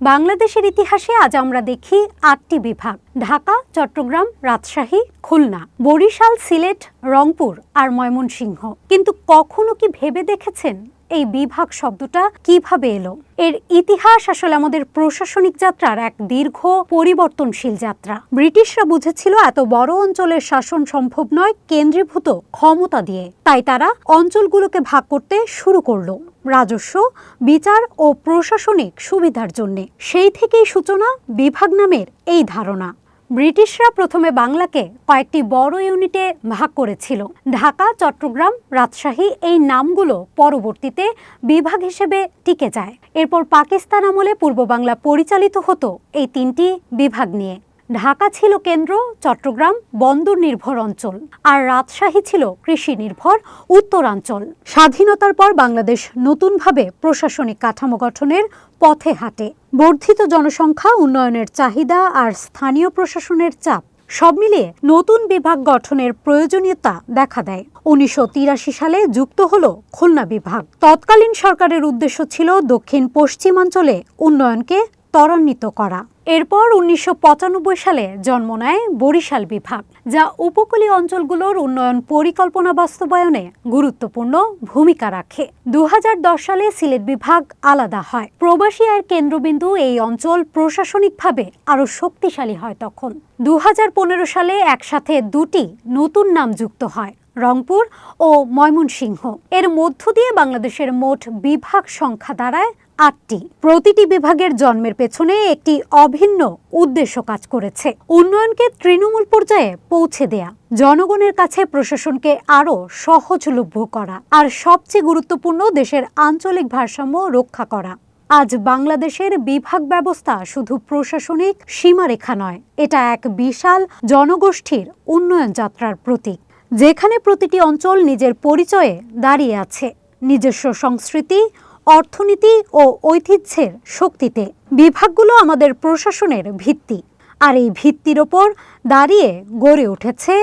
বাংলাদেশের ইতিহাসে আজ আমরা দেখি আটটি বিভাগ, ঢাকা, চট্টগ্রাম, রাজশাহী, খুলনা, বরিশাল, সিলেট, রংপুর আর ময়মনসিংহ। কিন্তু কখনো কি ভেবে দেখেছেন এই বিভাগ শব্দটা কীভাবে এলো? এর ইতিহাস আসলে আমাদের প্রশাসনিক যাত্রার এক দীর্ঘ পরিবর্তনশীল যাত্রা। ব্রিটিশরা বুঝেছিল এত বড় অঞ্চলের শাসন সম্ভব নয় কেন্দ্রীভূত ক্ষমতা দিয়ে। তাই তারা অঞ্চলগুলোকে ভাগ করতে শুরু করল। রাজস্ব, বিচার ও প্রশাসনিক সুবিধার জন্যে। সেই থেকেই সূচনা বিভাগ নামের এই ধারণা। ব্রিটিশরা প্রথমে বাংলাকে কয়েকটি বড় ইউনিটে ভাগ করেছিল। ঢাকা, চট্টগ্রাম, রাজশাহী এই নামগুলো পরবর্তীতে বিভাগ হিসেবে টিকে যায়। এরপর পাকিস্তান আমলে পূর্ব বাংলা পরিচালিত হতো এই তিনটি বিভাগ নিয়ে। ঢাকা ছিল কেন্দ্র, চট্টগ্রাম বন্দর নির্ভর অঞ্চল, আর রাজশাহী ছিল কৃষি নির্ভর উত্তরাঞ্চল। স্বাধীনতার পর বাংলাদেশ নতুনভাবে প্রশাসনিক কাঠামো গঠনের পথে হাঁটে। বর্ধিত জনসংখ্যা, উন্নয়নের চাহিদা আর স্থানীয় প্রশাসনের চাপ, সব মিলিয়ে নতুন বিভাগ গঠনের প্রয়োজনীয়তা দেখা দেয়। উনিশশো তিরাশি সালে যুক্ত হল খুলনা বিভাগ। তৎকালীন সরকারের উদ্দেশ্য ছিল দক্ষিণ পশ্চিমাঞ্চলে উন্নয়নকে ত্বরান্বিত করা। এরপর উনিশশো পঁচানব্বই সালে জন্ম নেয় বরিশাল বিভাগ, যা উপকূলীয় অঞ্চলগুলোর উন্নয়ন পরিকল্পনা বাস্তবায়নে গুরুত্বপূর্ণ ভূমিকা রাখে। দু হাজার দশ সালে সিলেট বিভাগ আলাদা হয়। প্রবাসী আয়ের কেন্দ্রবিন্দু এই অঞ্চল প্রশাসনিকভাবে আরও শক্তিশালী হয় তখন। দু হাজার পনেরো সালে একসাথে দুটি নতুন নাম যুক্ত হয়, রংপুর ও ময়মনসিংহ। এর মধ্য দিয়ে বাংলাদেশের মোট বিভাগ সংখ্যা দাঁড়ায় আটটি। প্রতিটি বিভাগের জন্মের পেছনে একটি অভিন্ন উদ্দেশ্য কাজ করেছে। উন্নয়নকে তৃণমূল পর্যায়ে পৌঁছে দেয়া, জনগণের কাছে প্রশাসনকে আরও সহজলভ্য করা আর সবচেয়ে গুরুত্বপূর্ণ দেশের আঞ্চলিক ভারসাম্য রক্ষা করা। আজ বাংলাদেশের বিভাগ ব্যবস্থা শুধু প্রশাসনিক সীমারেখা নয়, এটা এক বিশাল জনগোষ্ঠীর উন্নয়ন যাত্রার প্রতীক, যেখানে প্রতিটি অঞ্চল নিজের পরিচয়ে দাঁড়িয়ে আছে। নিজস্ব সংস্কৃতি অর্থনীতি ও ঐতিহ্যের শক্তিতে বিভাগগুলো আমাদের প্রশাসনের ভিত্তি। আর এই ভিত্তির ওপর দাঁড়িয়ে গড়ে উঠেছে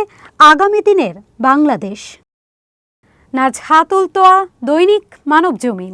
আগামী দিনের বাংলাদেশ। নাজ হাতুল তোয়া, দৈনিক মানব জমিন